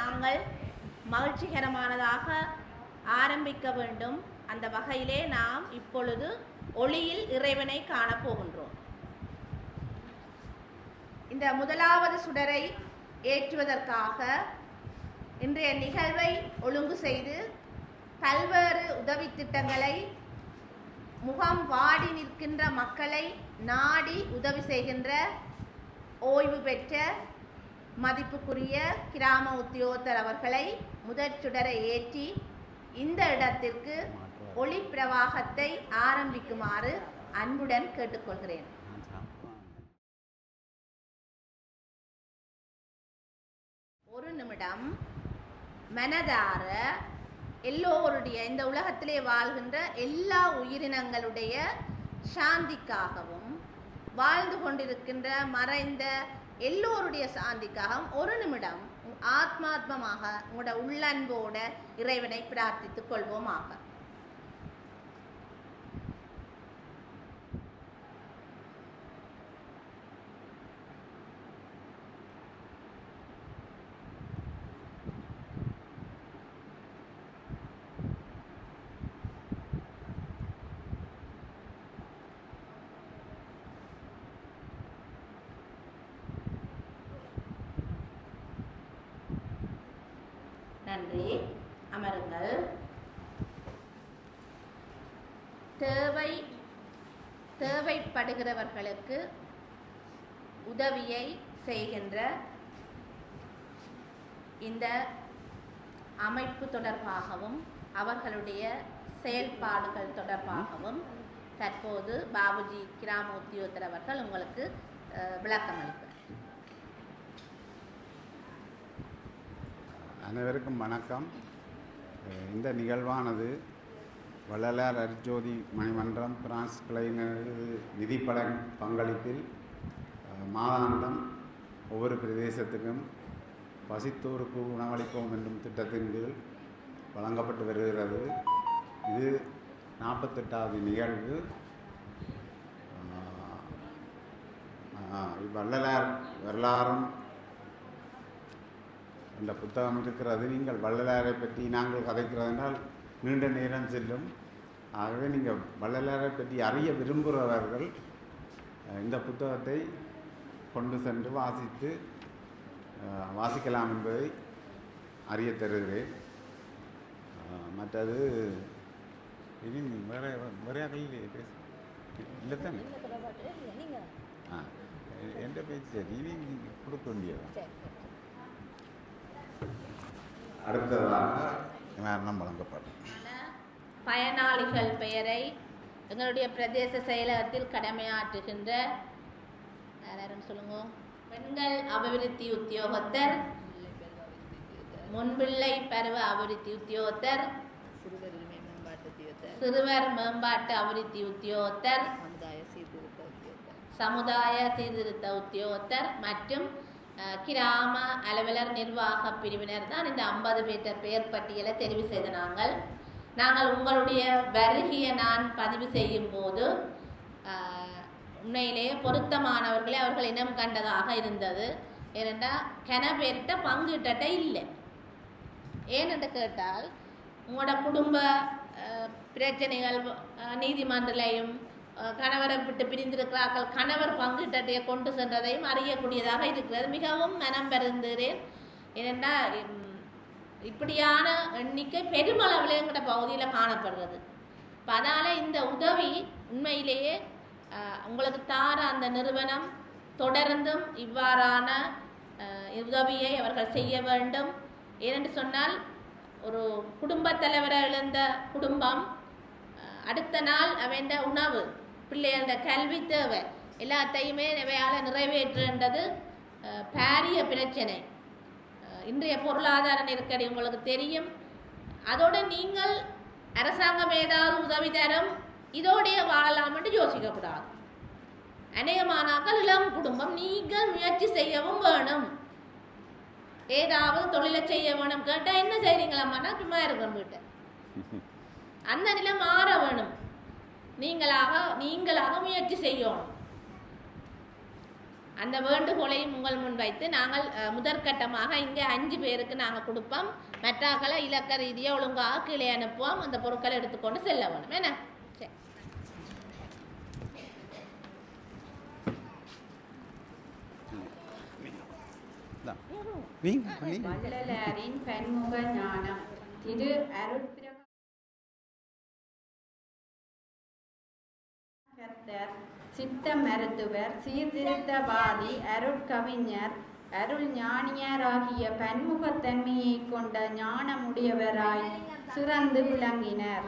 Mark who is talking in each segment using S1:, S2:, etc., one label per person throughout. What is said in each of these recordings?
S1: நாங்கள் மகிழ்ச்சிகரமானதாக ஆரம்பிக்க வேண்டும். அந்த வகையிலே நாம் இப்பொழுது ஒளியில் இறைவனை காணப்போகின்றோம். இந்த முதலாவது சுடரை ஏற்றுவதற்காக இன்றைய நிகழ்வை ஒழுங்கு செய்து பல்வேறு உதவி திட்டங்களை முகம் வாடி நிற்கின்ற மக்களை நாடி உதவி செய்கின்ற ஓய்வு பெற்ற மதிப்புக்குரிய கிராம உத்தியோகத்தர் அவர்களை முதற் சுடரை ஏற்றி இந்த இடத்திற்கு ஒளி பிரவாகத்தை ஆரம்பிக்குமாறு அன்புடன் கேட்டுக்கொள்கிறேன். ஒரு நிமிடம் மனதார எல்லோருடைய இந்த உலகத்திலே வாழ்கின்ற எல்லா உயிரினங்களுடைய சாந்திக்காகவும் வாழ்ந்து கொண்டிருக்கின்ற மறைந்த எல்லோருடைய சாந்திக்காகவும் ஒரு நிமிடம் ஆத்மாத்மமாக உங்களோட உள்ளன்போட இறைவனை பிரார்த்தித்துக் கொள்வோமாக. நன்றி. அமருங்கள். தேவை தேவைப்படுகிறவர்களுக்கு உதவியை செய்கின்ற இந்த அமைப்பு தொடர்பாகவும் அவர்களுடைய செயல்பாடுகள் தொடர்பாகவும் தற்போது பாபுஜி கிராம உத்தியோகத்தர் அவர்கள் உங்களுக்கு விளக்கம் அளிப்பார்
S2: அனைவருக்கும் வணக்கம். இந்த நிகழ்வானது வள்ளலார் அரிஜோதி மணிமன்றம் பிரான்ஸ் கலைஞரது நிதிப்பட பங்களிப்பில் மாதாந்தம் ஒவ்வொரு பிரதேசத்துக்கும் பசித்தோருக்கு உணவளிப்போம் என்னும் திட்டத்தின் கீழ் வழங்கப்பட்டு வருகிறது. இது நாற்பத்தெட்டாவது நிகழ்வு. வள்ளலார் வரலாறும் என்ற புத்தகம் இருக்கிறது நீங்கள் வள்ளலாரை பற்றி நாங்கள் கதைக்கிறதென்றால் நீண்ட நேரம் செல்லும். ஆகவே நீங்கள் வள்ளலாரை பற்றி அறிய விரும்புகிறவர்கள் இந்த புத்தகத்தை கொண்டு சென்று வாசித்து வாசிக்கலாம் என்பதை அறிய தருகிறேன். மற்றது இனி வேற வேற யாரையும் பேச இல்லை தானே? ஆ சரி இனி நீங்கள் கொடுக்க வேண்டியதான் அடுத்ததாக நிவாரணம் வழங்கப்படும்.
S1: பயனாளிகள் பெயரை எங்களுடைய பிரதேச செயலகத்தில் கடமையாற்றுகின்ற யாரும் சொல்லுங்க? பெண்கள் அபிவிருத்தி உத்தியோகத்தர் முன்பிள்ளை பருவ அபிவிருத்தி உத்தியோகத்தர் சிறுவர் மேம்பாட்டு அபிவிருத்தி உத்தியோகத்தர்
S3: சமுதாய சீர்திருத்த
S1: உத்தியோகத்தர் மற்றும் கிராம அலுவலர் நிர்வாக பிரிவினர் தான் இந்த ஐம்பது பேர் பெயர் பட்டியலை தெரிவு செய்த நாங்கள். நாங்கள் உங்களுடைய வருகையை நான் பதிவு செய்யும் போது உண்மையிலேயே பொருத்தமானவர்களே அவர்கள் இனம் கண்டதாக இருந்தது. ஏனென்றால் கன பேர்கிட்ட பங்குகிட்ட இல்லை. ஏனென்று கேட்டால் உங்களோட குடும்ப பிரச்சனைகள் நீதிமன்றலையும் கணவரை விட்டு பிரிந்திருக்கிறார்கள். கணவர் பங்குட்டத்தையை கொண்டு சென்றதையும் அறியக்கூடியதாக இருக்கிறது. மிகவும் மனம் பெருந்துகிறேன் ஏனென்றால் இப்படியான எண்ணிக்கை பெருமளவில் எங்கிற பகுதியில் காணப்படுறது இப்போ அதனால் இந்த உதவி உண்மையிலேயே உங்களுக்கு தார அந்த நிறுவனம் தொடர்ந்தும் இவ்வாறான உதவியை அவர்கள் செய்ய வேண்டும். ஏனென்று சொன்னால் ஒரு குடும்பத் தலைவரை இழந்த குடும்பம் அடுத்த நாள் அவன் உணவு பிள்ளைகள கல்வி தேவை. எல்லாத்தையுமே இவையால் நிறைவேற்றுன்றது பாரிய பிரச்சனை. இன்றைய பொருளாதார நெருக்கடி உங்களுக்கு தெரியும். அதோட நீங்கள் அரசாங்கம் ஏதாவது உதவி தரும் இதோடைய வாழலாம்னு யோசிக்கக்கூடாது. அநேகமானாக்கள் இளம் குடும்பம் நீங்கள் முயற்சி செய்யவும் வேணும். ஏதாவது தொழிலை செய்ய வேணும் கேட்டால் என்ன செய்றீங்களாம்மானா சும்மா இருக்கிறோம் வீட்டை. அந்த நிலை மாற வேணும். நீங்களாக நீங்களாக முயற்சி செய்யணும். அந்த வேண்டுகோளையும் உங்கள் முன் வைத்து நாங்கள் முதற்கட்டமாக இங்கே அஞ்சு பேருக்கு நாங்கள் கொடுப்போம். மற்றாக்களை இலக்க ரீதியாக ஒழுங்காக கீழே அனுப்புவோம். அந்த பொருட்களை எடுத்துக்கொண்டு செல்ல வேணும். என்ன?
S4: பன்முக ஞானம் திரு அருட்பிரகாசர் சித்த மருத்துவர் சீர்திருத்தவாதி அருட்கவிஞர் அருள் ஞானியராகிய பன்முகத்தன்மையை கொண்ட ஞானமுடையவராய் சிறந்து விளங்கினர்.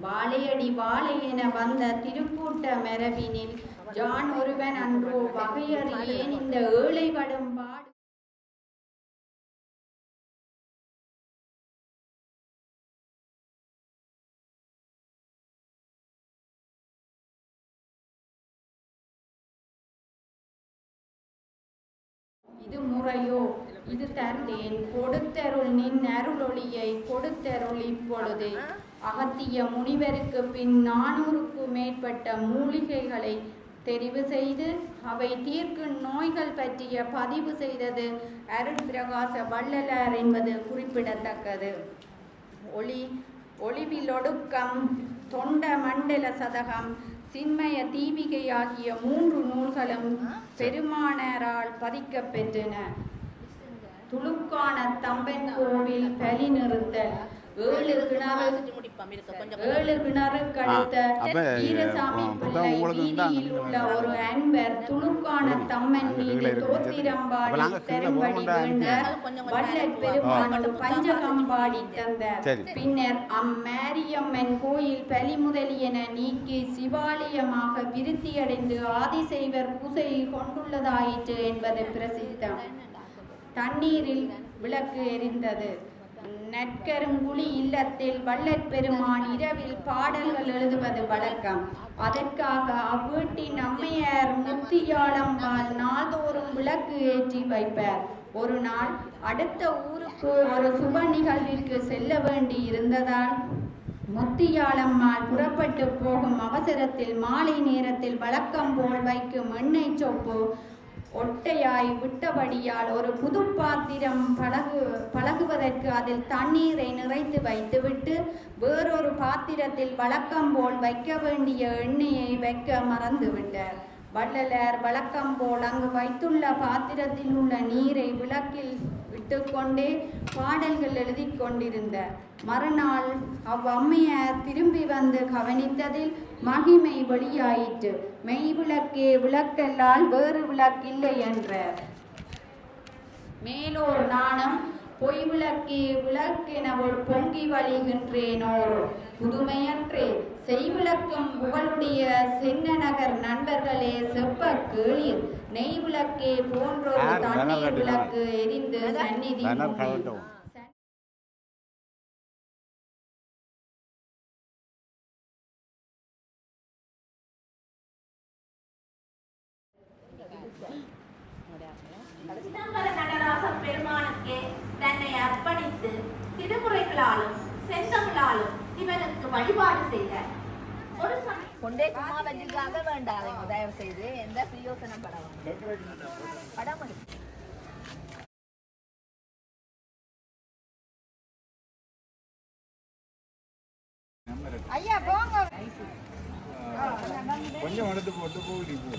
S4: வாழையடி வாழை என வந்த திருக்கூட்ட மரபினில் ஜான் ஒருவன் அன்றோ வகையறியேன் இந்த ஏழை இது முறையோ? இது தந்தேன். கொடுத்தருள் நின் அருளொளியை கொடுத்தருள் இப்பொழுது. அகத்திய முனிவருக்கு பின் நானூறுக்கும் மேற்பட்ட மூலிகைகளை தெரிவு செய்து அவை தீர்க்கும் நோய்கள் பற்றிய பதிவு செய்தது அருட்பிரகாச வள்ளலார் என்பது குறிப்பிடத்தக்கது. ஒளி ஒளிவிலொடுக்கம் தொண்ட மண்டல சதகம் சின்மய தீபிகை ஆகிய மூன்று நூல்களும் பெருமானாரால் பதிக்கப் பெற்றன. துளுக்கான தம்பன் கோவில் பலி நிறுத்தல். ஒரு அன்பர் துளுக்கான தம்மன்
S2: அங்க
S4: மீது
S2: கீழே இருக்கு.
S4: தோத்திரம்
S2: அப்ப
S4: பாடி
S2: நாங்க கீழே
S4: தரும்படி வேண்ட.
S1: கொஞ்சம் கொஞ்சம்
S4: வள்ளல்
S1: மேலே
S4: பெருமான்
S1: போவோம்.
S4: பஞ்சகம் பாடி தந்தார்
S2: சரி.
S4: பின்னர் அம்மேரியம்மன் கோயில் பலி முதலியன நீக்கி சிவாலயமாக விருத்தியடைந்து ஆதிசைவர் பூசை கொண்டுள்ளதாயிற்று என்பது பிரசித்தம். தண்ணீரில் விளக்கு எரிந்தது. நற்கருங்குழி இல்லத்தில் வள்ளற் பெருமான் இரவில் பாடல்கள் எழுதுவது வழக்கம். அதற்காக அவ்வீட்டின் அம்மையார் முத்தியாளம்பால் நாள்தோறும் விளக்கு ஏற்றி வைப்பார். ஒரு நாள் அடுத்த ஊருக்கு ஒரு சுப நிகழ்விற்கு செல்ல வேண்டி இருந்ததால் முத்தியாளம்மாள் புறப்பட்டு போகும் அவசரத்தில் மாலை நேரத்தில் வழக்கம் போல் வைக்கும் எண்ணெய் சொப்பு ஒட்டையாய் விட்டபடியால் ஒரு புது பாத்திரம் பழகு பழகுவதற்கு அதில் தண்ணீரை நிறைத்து வைத்துவிட்டு வேறொரு பாத்திரத்தில் வழக்கம் போல் வைக்க வேண்டிய எண்ணெயை வைக்க மறந்துவிட்டார். வள்ளலார் வழக்கம் போல் அங்கு வைத்துள்ள பாத்திரத்தில் உள்ள நீரை விளக்கில் விட்டுக்கொண்டே பாடல்கள் எழுதி கொண்டிருந்தார் மறுநாள் அவ்வம்மையார் திரும்பி வந்து கவனித்ததில் மகிமை வெளியாயிற்று. மெய் விளக்கே விளக்கல்லால் வேறு விளக்கில்லை என்றார். மேலோர் நாணம் பொய் விளக்கே விளக்கெனவள் பொங்கி வழிகின்றேனோர். புதுமையன்றே செய்விளக்கும் புகழுடைய சென்னநகர் நண்பர்களே செப்ப கேளீர். நெய் விளக்கே போன்றொரு தண்ணீர்? விளக்கு எரிந்து சந்நிதி
S2: பேனர்
S1: தன்னை அர்ப்பணித்து திருமுறைகளாலும் செந்தமிழாலும் இவனுக்கு வழிபாடு செய்தார் ஒரு சமயம்
S3: கொண்டே சும்மா வச்சிருக்காங்க வேண்டாம். தயவு செய்து எந்த பிரயோசனம் படம் படம் எடுத்து
S2: கொஞ்சம் எடுத்து போட்டு போயிட்டு